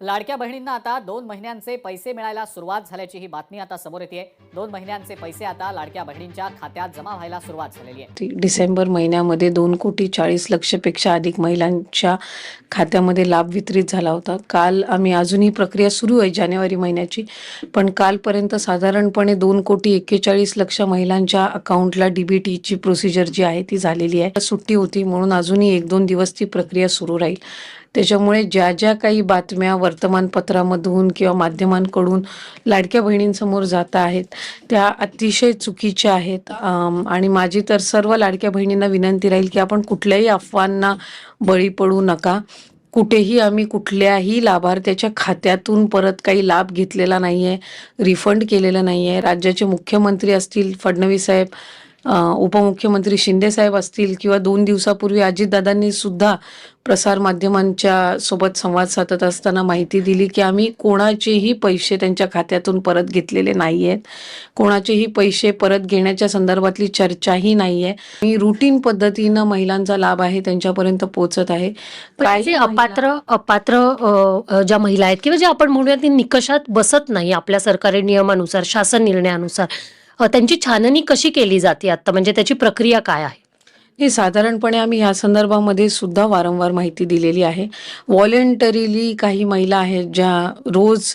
लाडक्या बहिणींना आता दोन महिन्यांचे पैसे मिळायला सुरुवात झाल्याची ही बातमी आता समोर येते दोन महिन्यांचे पैसे आता लाडक्या बहिणींच्या खात्यात जमा व्हायला सुरुवात झालेली आहे. डिसेंबर महिन्यामध्ये दोन कोटी चाळीस लक्षपेक्षा अधिक महिलांच्या खात्यामध्ये लाभ वितरित झाला होता. काल आम्ही अजूनही प्रक्रिया सुरू आहे जानेवारी महिन्याची पण कालपर्यंत साधारणपणे दोन कोटी एक्केचाळीस लक्ष महिलांच्या अकाउंटला डीबीटीची प्रोसिजर जी आहे ती झालेली आहे. सुट्टी होती म्हणून अजूनही एक दोन दिवस ती प्रक्रिया सुरू राहील. त्याच्यामुळे ज्या ज्या काही बातम्या वर्तमानपत्रामधून किंवा माध्यमांकडून लाडक्या बहिणींसमोर जात आहेत त्या अतिशय चुकीच्या आहेत. आणि माझी तर सर्व लाडक्या बहिणींना विनंती राहील की आपण कुठल्याही अफवांना बळी पडू नका. कुठेही आम्ही कुठल्याही लाभार्थ्याच्या खात्यातून परत काही लाभ घेतलेला नाही आहे रिफंड केलेला नाही आहे राज्याचे मुख्यमंत्री असतील फडणवीस साहेब उपमुख्यमंत्री शिंदे साहेब असतील किंवा दोन दिवसापूर्वी अजितदादांनी सुद्धा प्रसारमाध्यमांच्या सोबत संवाद साधत असताना माहिती दिली की आम्ही कोणाचेही पैसे त्यांच्या खात्यातून परत घेतलेले नाही आहेत कोणाचेही पैसे परत घेण्याच्या संदर्भातली चर्चाही नाही आहे मी रुटीन पद्धतीनं महिलांचा लाभ आहे त्यांच्यापर्यंत पोहोचत आहे. जे अपात्र अपात्र ज्या महिला आहेत किंवा ज्या आपण म्हणूया ती निकषात बसत नाही आपल्या सरकारी नियमानुसार शासन निर्णयानुसार त्यांची छाननी कशी केली जाते आता? म्हणजे त्याची प्रक्रिया काय आहे? हे साधारणपणे आम्ही ह्या संदर्भामध्ये सुद्धा वारंवार माहिती दिलेली आहे. व्हॉलेंटरीली काही महिला आहेत ज्या रोज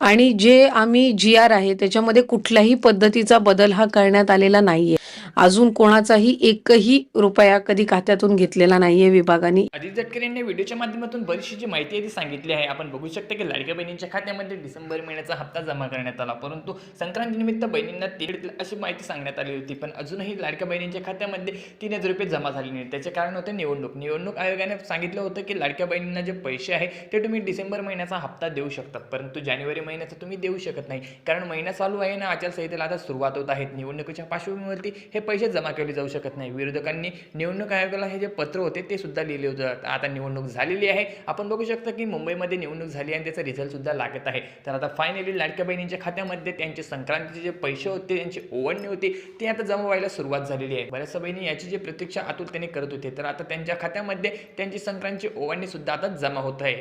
आणि जे आम्ही जी आर आहे त्याच्यामध्ये कुठल्याही पद्धतीचा बदल हा करण्यात आलेला नाहीये. अजून कोणाचाही एकही रुपया कधी खात्यातून घेतलेला नाहीये विभागाने. अजित झटकर यांनी व्हिडिओच्या माध्यमातून बरीचशी जी माहिती आहे ती सांगितली आहे आपण बघू शकतो की लाडक्या बहिणींच्या खात्यामध्ये डिसेंबर महिन्याचा हप्ता जमा करण्यात आला. परंतु संक्रांतीनिमित्त बहिणींना तीड अशी माहिती सांगण्यात आली होती पण अजूनही लाडक्या बहिणींच्या खात्यामध्ये तीन हजार रुपये जमा झाले नाही त्याचे कारण होते निवडणूक. निवडणूक आयोगाने सांगितलं होतं की लाडक्या बहिणींना जे पैसे आहे ते तुम्ही डिसेंबर महिन्याचा हप्ता देऊ शकतात. परंतु जानेवारी महिन्याचा तुम्ही देऊ शकत नाही. कारण महिना चालू आहे ना आचारसंहितेला आता सुरुवात होत आहेत निवडणुकीच्या पार्श्वभूमीवरती हे पैसे जमा केले जाऊ शकत नाही. विरोधकांनी निवडणूक आयोगाला हे जे पत्र होते ते सुद्धा लिहिले होते. आता निवडणूक झालेली आहे. आपण बघू शकता की मुंबईमध्ये निवडणूक झाली आणि त्याचा रिझल्ट सुद्धा लागत आहे. तर आता फायनली लाडक्या बहिणींच्या खात्यामध्ये त्यांचे संक्रांतीचे जे पैसे होते त्यांची ओवडणी होती ते आता जमा व्हायला सुरुवात झालेली आहे. बऱ्याचशा बहिणी याची जी प्रतीक्षा आतुरतेने करत होते तर आता त्यांच्या खात्यामध्ये त्यांची संक्रांतची ओवडणी सुद्धा आता जमा होत आहे.